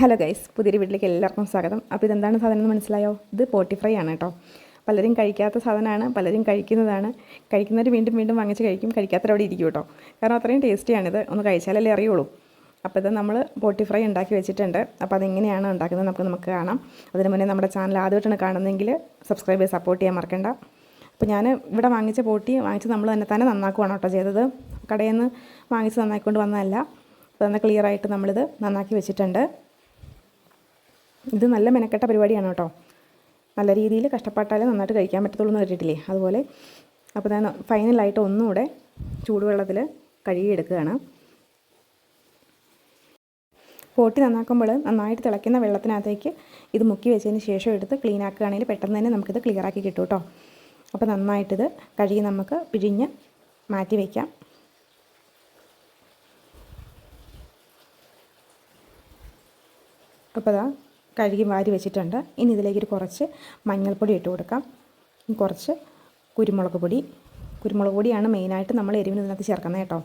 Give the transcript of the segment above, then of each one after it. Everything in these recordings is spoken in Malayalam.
ഹലോ ഗൈസ് പുതിയൊരു വീട്ടിലേക്ക് എല്ലാവർക്കും സ്വാഗതം. അപ്പോൾ ഇതെന്താണ് സാധനം എന്ന് മനസ്സിലായോ? ഇത് പോട്ടി ഫ്രൈ ആണ് കേട്ടോ. പലരും കഴിക്കാത്ത സാധനമാണ് പലരും കഴിക്കുന്നതാണ്. കഴിക്കുന്നവർ വീണ്ടും വീണ്ടും വാങ്ങിച്ച് കഴിക്കും കഴിക്കാത്തവർ അവിടെ ഇരിക്കും കേട്ടോ. കാരണം അത്രയും ടേസ്റ്റിയാണിത് ഒന്ന് കഴിച്ചാലല്ലേ അറിയുള്ളൂ. അപ്പോൾ ഇത് നമ്മൾ പോട്ടി ഫ്രൈ ഉണ്ടാക്കി വെച്ചിട്ടുണ്ട്. അപ്പോൾ അതെങ്ങനെയാണ് ഉണ്ടാക്കുന്നത് നമുക്ക് നമുക്ക് കാണാം. അതിന് മുന്നേ നമ്മുടെ ചാനൽ ആദ്യമായിട്ടാണ് കാണുന്നതെങ്കിൽ സബ്സ്ക്രൈബ് ചെയ്ത് സപ്പോർട്ട് ചെയ്യാൻ മറക്കണ്ട. അപ്പോൾ ഞാൻ ഇവിടെ വാങ്ങിച്ച പോട്ടി വാങ്ങിച്ച് നമ്മൾ തന്നെ തന്നെ നന്നാക്കുവാണ് കേട്ടോ ചെയ്തത്. കടയിൽ നിന്ന് വാങ്ങിച്ച് നന്നാക്കിക്കൊണ്ട് വന്നതല്ല. അപ്പോൾ തന്നെ ക്ലിയറായിട്ട് നമ്മളിത് നന്നാക്കി വെച്ചിട്ടുണ്ട്. ഇത് നല്ല മെനക്കെട്ട പരിപാടിയാണ് കേട്ടോ. നല്ല രീതിയിൽ കഷ്ടപ്പെട്ടാലേ നന്നായിട്ട് കഴിക്കാൻ പറ്റത്തുള്ളൂ എന്ന് കേട്ടിട്ടില്ലേ അതുപോലെ അപ്പോൾ ഞാൻ ഫൈനലായിട്ട് ഒന്നുകൂടെ ചൂടുവെള്ളത്തിൽ കഴുകിയെടുക്കുകയാണ്. പോട്ടി നന്നാക്കുമ്പോൾ നന്നായിട്ട് തിളയ്ക്കുന്ന വെള്ളത്തിനകത്തേക്ക് ഇത് മുക്കി വെച്ചതിന് ശേഷം എടുത്ത് ക്ലീൻ ആക്കുകയാണെങ്കിൽ പെട്ടെന്ന് തന്നെ നമുക്കിത് ക്ലിയർ ആക്കി കിട്ടും കേട്ടോ. അപ്പോൾ നന്നായിട്ടിത് കഴുകി നമുക്ക് പിഴിഞ്ഞ് മാറ്റി വയ്ക്കാം അപ്പോൾ അതാ കഴുകി വാരി വെച്ചിട്ടുണ്ട്. ഇനി ഇതിലേക്ക് കുറച്ച് മഞ്ഞൾപ്പൊടി ഇട്ട് കൊടുക്കാം. കുറച്ച് കുരുമുളക് പൊടി. കുരുമുളക് പൊടിയാണ് മെയിനായിട്ട് നമ്മൾ എരിവിന് ഇതിനകത്ത് ചേർക്കുന്നത് കേട്ടോ.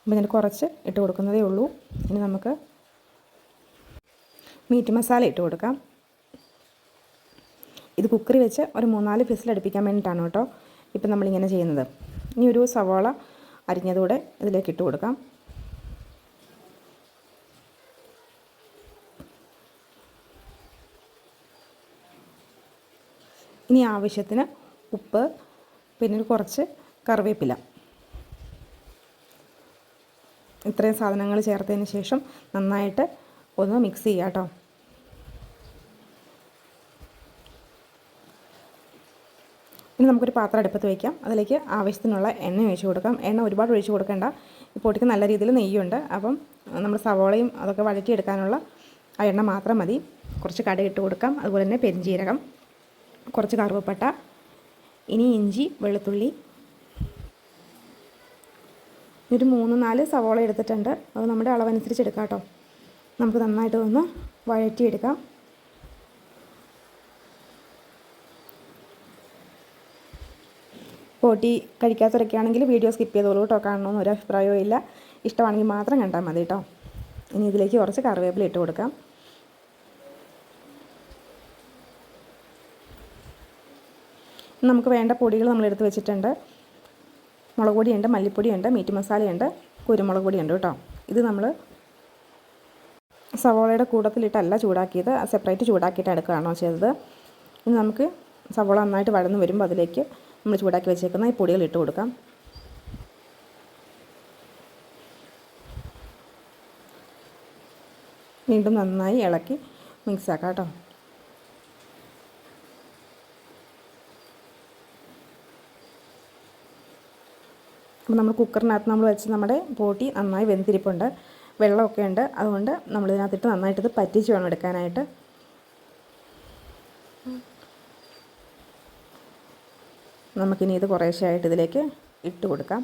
അപ്പോൾ ഞാൻ കുറച്ച് ഇട്ട് കൊടുക്കുന്നതേ ഉള്ളൂ. ഇനി നമുക്ക് മീറ്റ് മസാല ഇട്ട് കൊടുക്കാം. ഇത് കുക്കറി വെച്ച് ഒരു മൂന്നാൽ ഫിസിൽ അടുപ്പിക്കാൻ വേണ്ടിയിട്ടാണ് കേട്ടോ ഇപ്പം നമ്മളിങ്ങനെ ചെയ്യുന്നത്. ഇനി ഒരു സവാള അരിഞ്ഞതുകൂടെ ഇതിലേക്ക് ഇട്ട് കൊടുക്കാം. ഇനി ആവശ്യത്തിന് ഉപ്പ് പിന്നെ കുറച്ച് കറിവേപ്പില. ഇത്രയും സാധനങ്ങൾ ചേർത്തതിന് ശേഷം നന്നായിട്ട് ഒന്ന് മിക്സ് ചെയ്യാം കേട്ടോ. ഇനി നമുക്കൊരു പാത്രം അടുപ്പത്ത് വയ്ക്കാം അതിലേക്ക് ആവശ്യത്തിനുള്ള എണ്ണ ഒഴിച്ച് കൊടുക്കാം. എണ്ണ ഒരുപാട് ഒഴിച്ചു കൊടുക്കേണ്ട. ഈ ഒട്ടിക്ക് നല്ല രീതിയിൽ നെയ്യുണ്ട്. അപ്പം നമ്മൾ സവോളയും അതൊക്കെ വഴറ്റിയെടുക്കാനുള്ള ആ എണ്ണ മാത്രം മതി. കുറച്ച് കടുക് ഇട്ട് കൊടുക്കാം. അതുപോലെ തന്നെ പെരിഞ്ജീരകം കുറച്ച് കറുവപ്പട്ട ഇനി ഇഞ്ചി വെളുത്തുള്ളി. ഒരു മൂന്ന് നാല് സവോള എടുത്തിട്ടുണ്ട്. അത് നമ്മുടെ അളവനുസരിച്ച് എടുക്കാം കേട്ടോ. നമുക്ക് നന്നായിട്ട് ഒന്ന് വഴറ്റിയെടുക്കാം. പോട്ടി കഴിക്കാത്തവരൊക്കെ ആണെങ്കിൽ വീഡിയോ സ്കിപ്പ് ചെയ്തോളൂ കേട്ടോ. കാണണമെന്ന് ഒരു അഭിപ്രായവും ഇല്ല ഇഷ്ടമാണെങ്കിൽ മാത്രം കണ്ടാൽ മതി കേട്ടോ. ഇനി ഇതിലേക്ക് കുറച്ച് കറിവേപ്പില ഇട്ട് കൊടുക്കാം. നമുക്ക് വേണ്ട പൊടികൾ നമ്മൾ എടുത്ത് വെച്ചിട്ടുണ്ട്. മുളക് പൊടിയുണ്ട് മല്ലിപ്പൊടിയുണ്ട് മീറ്റ് മസാലയുണ്ട് കുരുമുളക് പൊടിയുണ്ട് കേട്ടോ. ഇത് നമ്മൾ സവോളയുടെ കൂടത്തിലിട്ടല്ല ചൂടാക്കിയത് സെപ്പറേറ്റ് ചൂടാക്കിയിട്ട് എടുക്കുകയാണോ ചെയ്തത്. ഇനി നമുക്ക് സവോള നന്നായിട്ട് വഴന്ന് വരുമ്പോൾ അതിലേക്ക് നമ്മൾ ചൂടാക്കി വെച്ചേക്കുന്ന ഈ പൊടികൾ ഇട്ട് കൊടുക്കാം. വീണ്ടും നന്നായി ഇളക്കി മിക്സ് ആക്കാം കേട്ടോ. അപ്പോൾ നമ്മൾ കുക്കറിനകത്ത് നമ്മൾ വെച്ച് നമ്മുടെ ബോട്ടി നന്നായി വെന്തിരിപ്പുണ്ട്. വെള്ളമൊക്കെ ഉണ്ട്. അതുകൊണ്ട് നമ്മൾ ഇതിനകത്തിട്ട് നന്നായിട്ട് ഇത് പറ്റിച്ച് വേണം എടുക്കാനായിട്ട്. നമുക്കിനി ഇത് കുറേശ്ശായിട്ട് ഇതിലേക്ക് ഇട്ട് കൊടുക്കാം.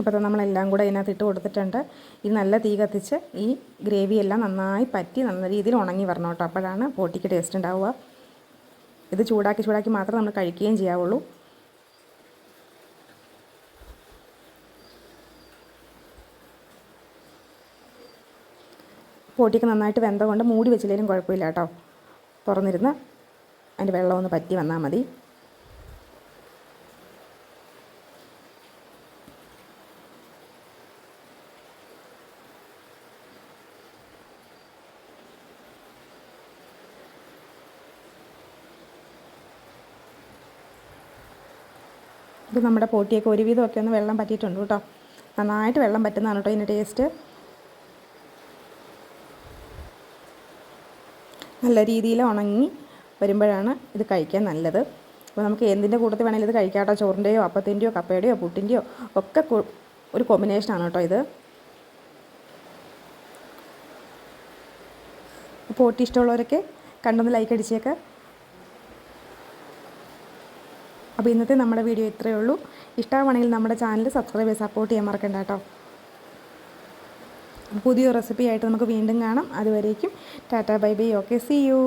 അപ്പോൾ നമ്മളെല്ലാം കൂടെ ഇതിനകത്ത് ഇട്ട് കൊടുത്തിട്ടുണ്ട്. ഈ നല്ല തീ കത്തിച്ച് ഈ ഗ്രേവി എല്ലാം നന്നായി പറ്റി നല്ല രീതിയിൽ ഉണങ്ങി വരണം കേട്ടോ. അപ്പോഴാണ് പോട്ടിക്ക് ടേസ്റ്റ് ഉണ്ടാവുക. ഇത് ചൂടാക്കി ചൂടാക്കി മാത്രമേ നമ്മൾ കഴിക്കുകയും ചെയ്യാവുള്ളൂ. പോട്ടിക്ക് നന്നായിട്ട് വെന്ത കൊണ്ട് മൂടി വെച്ചില്ലെങ്കിലും കുഴപ്പമില്ല കേട്ടോ. തുറന്നിരുന്ന് അതിന്റെ വെള്ളമൊന്ന് പറ്റി വന്നാൽ മതി. ഇത് നമ്മുടെ പോട്ടിയൊക്കെ ഒരുവിധമൊക്കെ ഒന്ന് വെള്ളം പറ്റിയിട്ടുണ്ട് കേട്ടോ. നന്നായിട്ട് വെള്ളം പറ്റുന്നതാണ് കേട്ടോ ഇതിന്റെ ടേസ്റ്റ്. നല്ല രീതിയിൽ ഉണങ്ങി വരുമ്പോഴാണ് ഇത് കഴിക്കാൻ നല്ലത്. അപ്പോൾ നമുക്ക് എന്തിന്റെ കൂട്ടത്തിൽ വേണമെങ്കിലും ഇത് കഴിക്കാം കേട്ടോ. ചോറിന്റെയോ അപ്പത്തിന്റെയോ കപ്പയുടെയോ പുട്ടിന്റെയോ ഒക്കെ ഒരു കോമ്പിനേഷനാണ് കേട്ടോ ഇത്. പോട്ടി ഇഷ്ടമുള്ളവരൊക്കെ കണ്ടൊന്ന് ലൈക്ക് അടിച്ചേക്ക്. അപ്പോൾ ഇന്നത്തെ നമ്മുടെ വീഡിയോ ഇത്രയേ ഉള്ളൂ. ഇഷ്ടമാണെങ്കിൽ നമ്മുടെ ചാനൽ സബ്സ്ക്രൈബ് ചെയ്ത് സപ്പോർട്ട് ചെയ്യാൻ മറക്കണ്ട കേട്ടോ. പുതിയ റെസിപ്പി ആയിട്ട് നമുക്ക് വീണ്ടും കാണാം. അതുവരേക്കും tata bye bye. Okay see you.